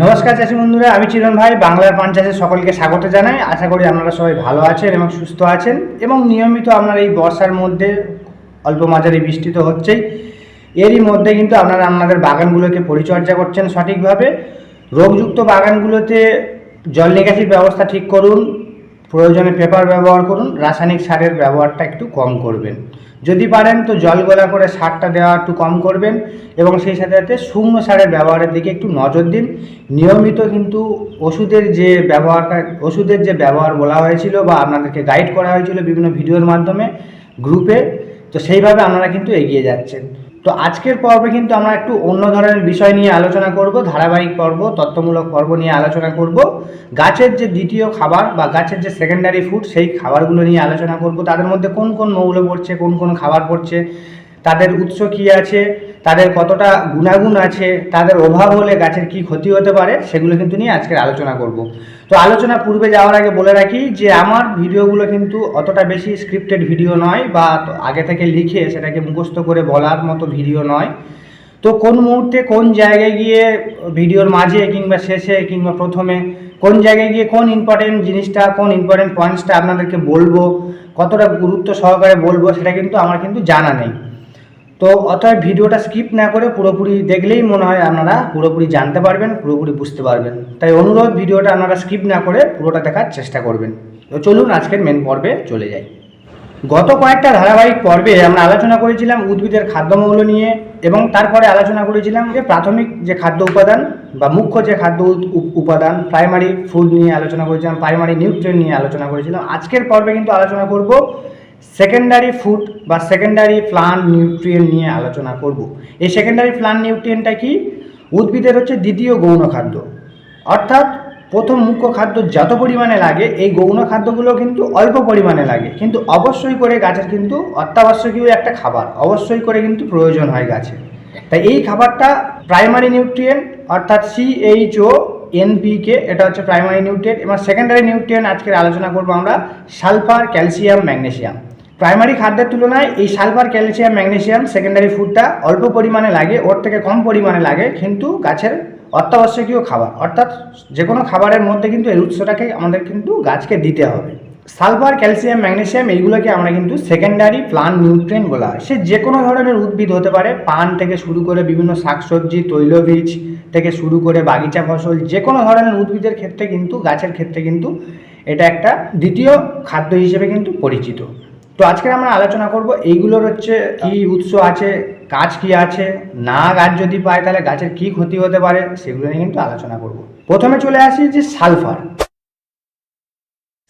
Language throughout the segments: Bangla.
নমস্কার চাষি বন্ধুরা, আমি চিরন ভাই, বাংলার চাষে সকলকে স্বাগত জানাই। আশা করি আপনারা সবাই ভালো আছেন এবং সুস্থ আছেন এবং নিয়মিত আপনার এই বর্ষার মধ্যে অল্প মাঝারি বৃষ্টি তো হচ্ছেই। এরই মধ্যে কিন্তু আপনারা আপনাদের বাগানগুলোকে পরিচর্যা করছেন সঠিকভাবে। রোগযুক্ত বাগানগুলোতে জল নিকাশির ব্যবস্থা ঠিক করুন প্রয়োজনে পেপার ব্যবহার করুন, রাসায়নিক সারের ব্যবহারটা একটু কম করবেন। যদি পারেন তো জল গলা করে সারটা দেওয়া একটু কম করবেন এবং সেই সাথে সাথে শুকনো সারের ব্যবহারের দিকে একটু নজর দিন। নিয়মিত কিন্তু ওষুধের যে ব্যবহার ওষুধের যে ব্যবহার বলা হয়েছিল বা আপনাদেরকে গাইড করা হয়েছিল বিভিন্ন ভিডিওর মাধ্যমে গ্রুপে তো সেইভাবে আপনারা কিন্তু এগিয়ে যাচ্ছেন। তো আজকের পর্বে কিন্তু আমরা একটু অন্য ধরনের বিষয় নিয়ে আলোচনা করব, ধারাবাহিক পর্ব তত্ত্বমূলক পর্ব নিয়ে আলোচনা করব। গাছের যে দ্বিতীয় খাবার বা গাছের যে সেকেন্ডারি ফুড সেই খাবারগুলো নিয়ে আলোচনা করব। তাদের মধ্যে কোন কোন মৌল পড়ছে, কোন কোন খাবার পড়ছে, তাদের উৎস কী আছে তাদের কতটা গুণাগুণ আছে, তাদের অভাব হলে গাছের কি ক্ষতি হতে পারে, সেগুলো কিন্তু নিয়ে আজকের আলোচনা করব। তো আলোচনা পূর্বে যাওয়ার আগে বলে রাখি যে আমার ভিডিওগুলো কিন্তু অতটা বেশি স্ক্রিপ্টেড ভিডিও নয় বা আগে থেকে লিখে সেটাকে মুখস্থ করে বলার মতো ভিডিও নয়। তো কোন মুহূর্তে কোন জায়গায় গিয়ে ভিডিওর মাঝে কিংবা শেষে কিংবা প্রথমে কোন জায়গায় গিয়ে কোন ইম্পর্টেন্ট জিনিসটা, কোন ইম্পর্টেন্ট পয়েন্টসটা আপনাদেরকে বলব, কতটা গুরুত্ব সহকারে বলব সেটা কিন্তু আমার কিন্তু জানা নেই। তো অতএব ভিডিওটা স্কিপ না করে পুরোপুরি দেখলেই মনে হয় আপনারা পুরোপুরি জানতে পারবেন, পুরোপুরি বুঝতে পারবেন। তাই অনুরোধ, ভিডিওটা আপনারা স্কিপ না করে পুরোটা দেখার চেষ্টা করবেন। তো চলুন আজকের মেন পর্বে চলে যাই। গত কয়েকটা ধারাবাহিক পর্বে আমরা আলোচনা করেছিলাম উদ্ভিদের খাদ্যমৌল নিয়ে এবং তারপরে আলোচনা করেছিলাম যে প্রাথমিক যে খাদ্য উপাদান বা মুখ্য যে খাদ্য উপ- উপ- উপাদান প্রাইমারি ফুড নিয়ে আলোচনা করেছিলাম প্রাইমারি নিউট্রিয়েন্ট নিয়ে আলোচনা করেছিলাম। আজকের পর্বে কিন্তু আলোচনা করব সেকেন্ডারি ফুড বা সেকেন্ডারি প্লান্ট নিউট্রিয়েন্ট নিয়ে আলোচনা করব। এই সেকেন্ডারি প্লান্ট নিউট্রিয়েন্টটা কি? উদ্ভিদের হচ্ছে দ্বিতীয় গৌণ খাদ্য। অর্থাৎ প্রথম মুখ্য খাদ্য যত পরিমাণে লাগে, এই গৌণ খাদ্যগুলো কিন্তু অল্প পরিমাণে লাগে। কিন্তু অবশ্যই করে গাছের কিন্তু অত্যাবশ্যকীয় একটা খাবার, অবশ্যই করে কিন্তু প্রয়োজন হয় গাছে। তাই এই খাবারটা প্রাইমারি নিউট্রিয়েন্ট অর্থাৎ সিএইচও এনপিকে এটা হচ্ছে প্রাইমারি নিউট্রিয়েন্ট এবং সেকেন্ডারি নিউট্রিয়েন্ট আজকের আলোচনা করব আমরা সালফার ক্যালসিয়াম ম্যাগনেসিয়াম প্রাইমারি খাদ্যের তুলনায় এই সালফার, ক্যালসিয়াম, ম্যাগনেসিয়াম সেকেন্ডারি ফুডটা অল্প পরিমাণে লাগে, ওর থেকে কম পরিমাণে লাগে, কিন্তু গাছের অত্যাবশ্যকীয় খাবার। অর্থাৎ যে কোনো খাবারের মধ্যে কিন্তু এর উৎসটাকে আমাদের কিন্তু গাছকে দিতে হবে। সালফার, ক্যালসিয়াম, ম্যাগনেসিয়াম এইগুলোকে আমরা কিন্তু সেকেন্ডারি প্লান্ট নিউট্রিয়েন্ট বলা হয়। সে যে কোনো ধরনের উদ্ভিদ হতে পারে, পান থেকে শুরু করে বিভিন্ন শাকসবজি, তৈলবীজ থেকে শুরু করে বাগিচা ফসল যে কোনো ধরনের উদ্ভিদের ক্ষেত্রে কিন্তু, গাছের ক্ষেত্রে কিন্তু এটা একটা দ্বিতীয় খাদ্য হিসেবে কিন্তু পরিচিত। তো আজকে আমরা আলোচনা করব এইগুলোর হচ্ছে কি উৎস আছে, গাছ কি আছে, না গাছ যদি পায় তাহলে গাছের কি ক্ষতি হতে পারে সেগুলো নিয়ে কিন্তু আলোচনা করব। প্রথমে চলে আসি যে সালফার।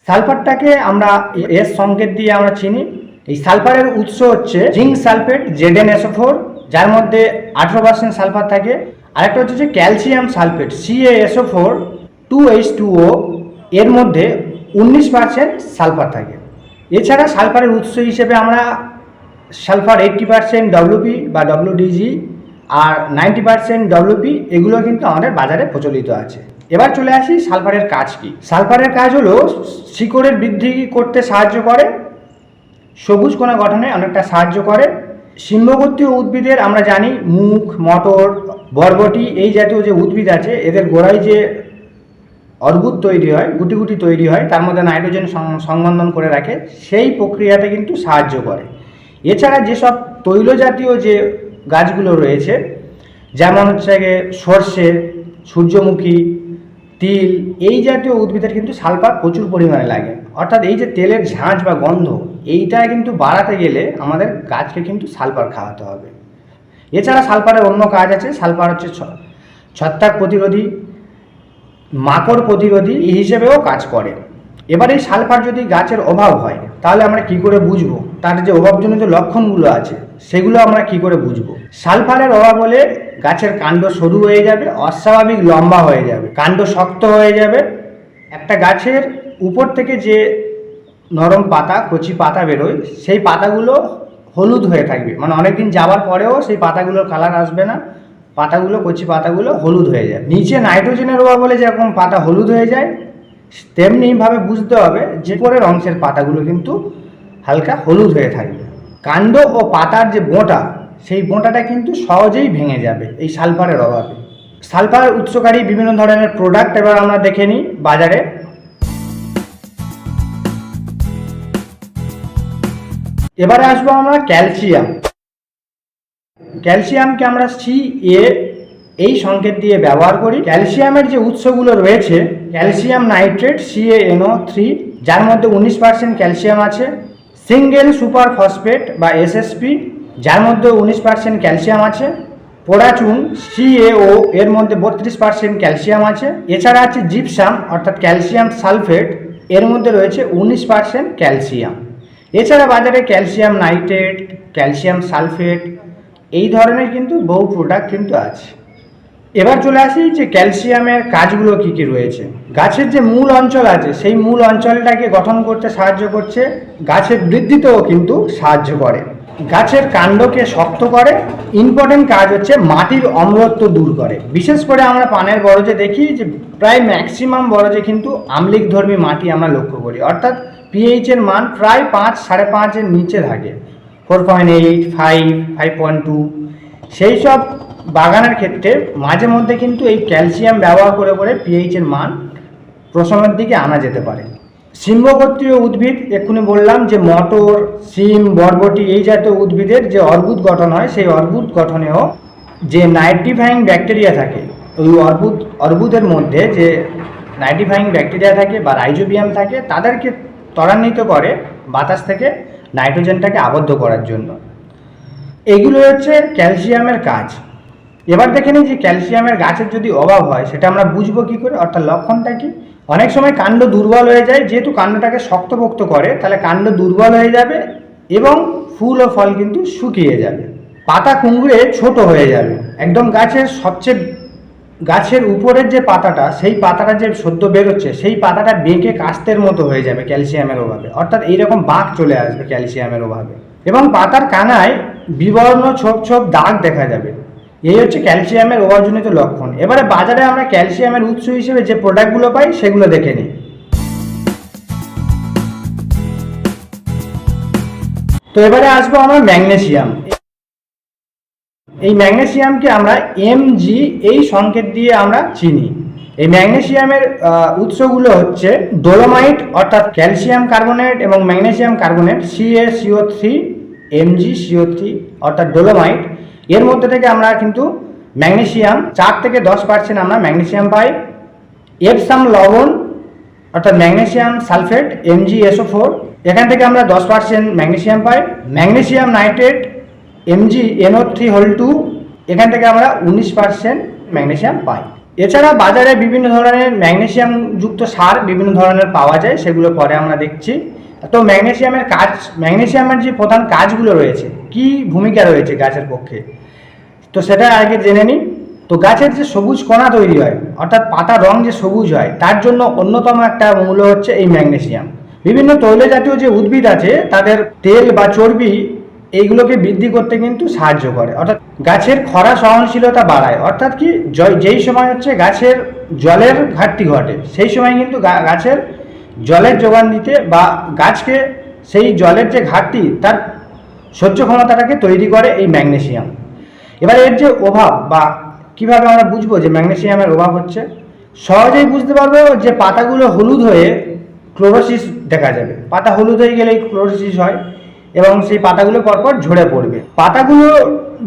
সালফারটাকে আমরা এস সংকেত দিয়ে আমরা চিনি। এই সালফারের উৎস হচ্ছে জিঙ্ক সালফেট জেডেন এসোফোর যার মধ্যে আঠেরো পার্সেন্ট সালফার থাকে। আরেকটা হচ্ছে যে calcium sulphate CASO four two H two O, এর মধ্যে উনিশ পার্সেন্ট সালফার থাকে। এছাড়া সালফারের উৎস হিসেবে আমরা সালফার এইট্টি পার্সেন্ট ডব্লুপি বা ডব্লিউডিজি আর নাইনটি পার্সেন্ট ডব্লিউপি, এগুলো কিন্তু আমাদের বাজারে প্রচলিত আছে। এবার চলে আসি সালফারের কাজ কি। সালফারের কাজ হলো শিকড়ের বৃদ্ধি করতে সাহায্য করে, সবুজ কোনা গঠনে অনেকটা সাহায্য করে। সিম্বগোত্রীয় উদ্ভিদের আমরা জানি মুখ, মটর, বরবটি, এই জাতীয় যে উদ্ভিদ আছে, এদের গোড়ায় যে অর্বুদ তৈরি হয় গুটি গুটি তৈরি হয়, তার মধ্যে নাইট্রোজেন সংবন্ধন করে রাখে, সেই প্রক্রিয়াতে কিন্তু সাহায্য করে। এছাড়া যেসব তৈল জাতীয় যে গাছগুলো রয়েছে, যেমন হচ্ছে সর্ষে, সূর্যমুখী, তিল, এই জাতীয় উদ্ভিদের কিন্তু সালফার প্রচুর পরিমাণে লাগে। অর্থাৎ এই যে তেলের ঝাঁঝ বা গন্ধ, এইটা কিন্তু বাড়াতে গেলে আমাদের গাছকে কিন্তু সালফার খাওয়াতে হবে। এছাড়া সালফারের অন্য কাজ আছে, সালফার হচ্ছে ছত্রাক প্রতিরোধী মাকড় প্রতিরোধী হিসেবেও কাজ করে। এবার এই সালফার যদি গাছের অভাব হয়, তাহলে আমরা কি করে বুঝব? তার যে অভাবজনিত লক্ষণগুলো আছে, সেগুলো আমরা কি করে বুঝব? সালফারের অভাব হলে গাছের কাণ্ড সরু হয়ে যাবে, অস্বাভাবিক লম্বা হয়ে যাবে, কাণ্ড শক্ত হয়ে যাবে। একটা গাছের উপর থেকে যে নরম পাতা, কচি পাতা বেরোয়, সেই পাতাগুলো হলুদ হয়ে থাকবে। মানে অনেকদিন যাওয়ার পরেও সেই পাতাগুলোর কালার আসবে না। পাতাগুলো, কচি পাতাগুলো হলুদ হয়ে যায়। নিচে নাইট্রোজেনের অভাব হলে যেরকম পাতা হলুদ হয়ে যায় তেমনিভাবে বুঝতে হবে যে পরের অংশের পাতাগুলো কিন্তু হালকা হলুদ হয়ে থাকবে। কাণ্ড ও পাতার যে বোঁটা, সেই বোঁটাটা কিন্তু সহজেই ভেঙে যাবে এই সালফারের অভাবে। সালফার উৎসকারী বিভিন্ন ধরনের প্রোডাক্ট এবার আমরা দেখে নিই বাজারে। এবারে আসব আমরা ক্যালসিয়াম। ক্যালসিয়ামকে আমরা সি এ এই সংকেত দিয়ে ব্যবহার করি। ক্যালসিয়ামের যে উৎসগুলো রয়েছে, ক্যালসিয়াম নাইট্রেট সিএএনও থ্রি যার মধ্যে উনিশ পার্সেন্ট ক্যালসিয়াম আছে, সিঙ্গেল সুপার ফসফেট বা এসএসপি যার মধ্যে উনিশ পার্সেন্ট ক্যালসিয়াম আছে, পোড়াচুন সিএও এর মধ্যে বত্রিশ পার্সেন্ট ক্যালসিয়াম আছে। এছাড়া আছে জিপসাম, অর্থাৎ ক্যালসিয়াম সালফেট, এর মধ্যে রয়েছে উনিশ পার্সেন্ট ক্যালসিয়াম। এছাড়া বাজারে ক্যালসিয়াম নাইট্রেট, ক্যালসিয়াম সালফেট এই ধরনের কিন্তু বহু প্রোডাক্ট কিন্তু আছে। এবার চলে আসি যে ক্যালসিয়ামের কাজগুলো কি কি রয়েছে। গাছের যে মূল অঞ্চল আছে, সেই মূল অঞ্চলটাকে গঠন করতে সাহায্য করছে, গাছের বৃদ্ধিতেও কিন্তু সাহায্য করে। গাছের কাণ্ডকে শক্ত করে ইম্পর্টেন্ট কাজ হচ্ছে মাটির অম্লত্ব দূর করে। বিশেষ করে আমরা পানের বরজে দেখি যে প্রায় ম্যাক্সিমাম বরজে কিন্তু আম্লিক ধর্মী মাটি আমরা লক্ষ্য করি। অর্থাৎ পিএইচের মান প্রায় পাঁচ, সাড়ে পাঁচের নিচে থাকে। Four point eight five five point two সেই সব বাগানের ক্ষেত্রে মাঝে মধ্যে কিন্তু এই ক্যালসিয়াম ব্যবহার করে করে পিএইচ এর মান প্রশমের দিকে আনা যেতে পারে। সিম্বগোত্রীয় উদ্ভিদ, এক্ষুনি বললাম যে মটর, সিম, বরবটি এই জাতীয় উদ্ভিদের যে অর্বুদ গঠন হয়, সেই অর্বুদ গঠনেও যে নাইট্রিফাইং ব্যাকটেরিয়া থাকে, ওই অর্বুদ অর্বুদের মধ্যে যে নাইট্রিফাইং ব্যাকটেরিয়া থাকে বা রাইজোবিয়াম থাকে, তাদেরকে ত্বরান্বিত করে বাতাস থেকে নাইট্রোজেনটাকে আবদ্ধ করার জন্য। এগুলো হচ্ছে ক্যালসিয়ামের কাজ। এবার দেখে নিই যে ক্যালসিয়ামের গাছের যদি অভাব হয়, সেটা আমরা বুঝব কি করে? অর্থাৎ লক্ষণটা কি? অনেক সময় কাণ্ড দুর্বল হয়ে যায়, যেহেতু কাণ্ডটাকে শক্তপোক্ত করে, তাহলে কাণ্ড দুর্বল হয়ে যাবে এবং ফুল ও ফল কিন্তু শুকিয়ে যাবে। পাতা কুঁকড়ে ছোট হয়ে যাবে। একদম গাছের সবচেয়ে গাছের উপরের যে পাতাটা, সেই পাতাটা যে সদ্য বেরোচ্ছে, সেই পাতাটা বেঁকে কাস্তের মতো হয়ে যাবে ক্যালসিয়ামের অভাবে। অর্থাৎ এইরকম বাঁক চলে আসবে ক্যালসিয়ামের অভাবে। এবং পাতার কানায় বিবর্ণ ছোপ ছোপ দাগ দেখা যাবে। এই হচ্ছে ক্যালসিয়ামের অভাবজনিত লক্ষণ। এবারে বাজারে আমরা ক্যালসিয়ামের উৎস হিসেবে যে প্রোডাক্টগুলো পাই, সেগুলো দেখে নিই। তো এবারে আসব আমার ম্যাগনেসিয়াম। এই ম্যাগনেসিয়ামকে আমরা এমজি এই সংকেত দিয়ে আমরা চিনি। এই ম্যাগনেসিয়ামের উৎসগুলো হচ্ছে ডোলোমাইট অর্থাৎ ক্যালসিয়াম কার্বনেট এবং magnesium carbonate CA CO three MG CO three অর্থাৎ ডোলোমাইট এর মধ্যে থেকে আমরা কিন্তু ম্যাগনেসিয়াম চার থেকে দশ পার্সেন্ট আমরা ম্যাগনেসিয়াম পাই। এপসাম লবণ, অর্থাৎ ম্যাগনেসিয়াম সালফেট এমজিএসও ফোর এখান থেকে আমরা দশ পার্সেন্ট ম্যাগনেসিয়াম পাই। Magnesium nitrate MG NO three whole two এখান থেকে আমরা উনিশ পার্সেন্ট ম্যাগনেসিয়াম পাই। এছাড়া বাজারে বিভিন্ন ধরনের ম্যাগনেসিয়াম যুক্ত সার বিভিন্ন ধরনের পাওয়া যায়, সেগুলো পরে আমরা দেখছি। তো ম্যাগনেসিয়ামের কাজ ম্যাগনেসিয়ামের যে প্রধান কাজগুলো রয়েছে, কি ভূমিকা রয়েছে গাছের পক্ষে? তো সেটা আগে জেনে নিই। তো গাছের যে সবুজ কণা তৈরি হয়, অর্থাৎ পাতার রং যে সবুজ হয়, তার জন্য অন্যতম একটা মূল্য হচ্ছে এই ম্যাগনেসিয়াম বিভিন্ন তৈল জাতীয় যে উদ্ভিদ আছে, তাদের তেল বা চর্বি এইগুলোকে বৃদ্ধি করতে কিন্তু সাহায্য করে। অর্থাৎ গাছের খরা সহনশীলতা বাড়ায়। অর্থাৎ কি? যেই সময় হচ্ছে গাছের জলের ঘাটতি ঘটে, সেই সময় কিন্তু গাছের জলের যোগান দিতে বা গাছকে সেই জলের যে ঘাটতি, তার সহ্য ক্ষমতাটাকে তৈরি করে এই ম্যাগনেসিয়াম। এবার এর যে অভাব বা কীভাবে আমরা বুঝব যে ম্যাগনেসিয়ামের অভাব হচ্ছে? সহজেই বুঝতে পারব যে পাতাগুলো হলুদ হয়ে ক্লোরোসিস দেখা যাবে। পাতা হলুদ হয়ে গেলেই ক্লোরোসিস হয়। এবং সেই পাতাগুলো পরপর ঝরে পড়বে। পাতাগুলো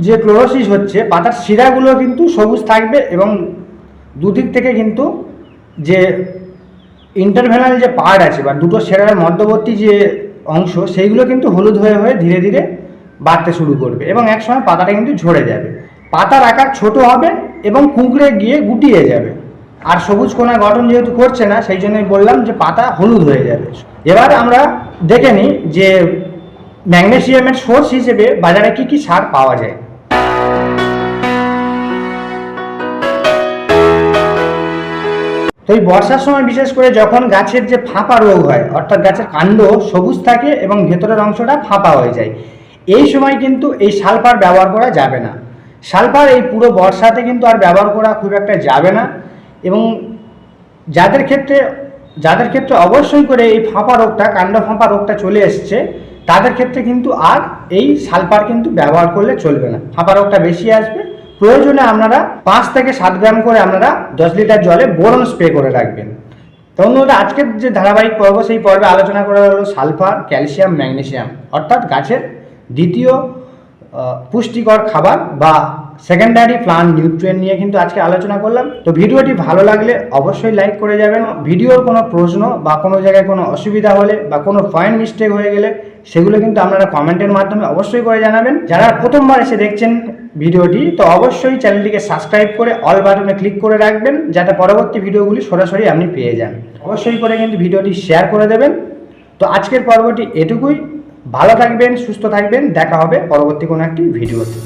যে ক্লোরোসিস হচ্ছে, পাতার শিরাগুলো কিন্তু সবুজ থাকবে এবং দুদিক থেকে কিন্তু যে ইন্টারভেনাল যে পার্ট আছে বা দুটো সেরার মধ্যবর্তী যে অংশ, সেইগুলো কিন্তু হলুদ হয়ে হয়ে ধীরে ধীরে বাড়তে শুরু করবে এবং একসময় পাতাটা কিন্তু ঝরে যাবে। পাতার আকার ছোট হবে এবং কুঁকড়ে গিয়ে গুটিয়ে যাবে। আর সবুজ কোনা গঠন যেহেতু করছে না, সেই জন্যই বললাম যে পাতা হলুদ হয়ে যাবে। এবার আমরা দেখে নিই যে ম্যাগনেসিয়ামের সোর্স হিসেবে বাজারে কি কি সার পাওয়া যায়? তো এই বর্ষার সময় বিশেষ করে যখন গাছের যে ফাঁপা রোগ হয়, অর্থাৎ গাছের কাণ্ড সবুজ থাকে এবং ভেতরের অংশটা ফাঁপা হয়ে যায়, এই সময় কিন্তু এই সালফার ব্যবহার করা যাবে না। সালফার এই পুরো বর্ষাতে কিন্তু আর ব্যবহার করা খুব একটা যাবে না এবং যাদের ক্ষেত্রে যাদের ক্ষেত্রে অবশ্যই করে এই ফাঁপা রোগটা, কাণ্ড ফাঁপা রোগটা চলে এসছে তাদের ক্ষেত্রে কিন্তু আর এই সালফার কিন্তু ব্যবহার করলে চলবে না। ফাঁপা রোগটা বেশি আসবে। প্রয়োজনে আপনারা পাঁচ থেকে সাত গ্রাম করে আপনারা দশ লিটার জলে বোরন স্প্রে করে রাখবেন। তো বন্ধুরা আজকের যে ধারাবাহিক পর্ব, সেই পর্বে আলোচনা করা হলো সালফার, ক্যালসিয়াম ম্যাগনেশিয়াম অর্থাৎ গাছের দ্বিতীয় পুষ্টিকর খাবার বা সেকেন্ডারি প্লান্ট নিউট্রিয়েন্ট নিয়ে কিন্তু আজকে আলোচনা করলাম। তো ভিডিওটি ভালো লাগলে অবশ্যই লাইক করে যাবেন। ভিডিওর কোনো প্রশ্ন বা কোনো জায়গায় কোনো অসুবিধা হলে বা কোনো পয়েন্ট মিস্টেক হয়ে গেলে সেগুলো কিন্তু আপনারা কমেন্টের মাধ্যমে অবশ্যই করে জানাবেন। যারা প্রথমবার এসে দেখছেন ভিডিওটি, তো অবশ্যই চ্যানেলটিকে সাবস্ক্রাইব করে অল বাটনে ক্লিক করে রাখবেন যাতে পরবর্তী ভিডিওগুলি সরাসরি আপনি পেয়ে যান। অবশ্যই করে কিন্তু ভিডিওটি শেয়ার করে দেবেন। তো আজকের পর্বটি এটুকুই। ভালো থাকবেন, সুস্থ থাকবেন। দেখা হবে পরবর্তী কোনো একটি ভিডিওতে।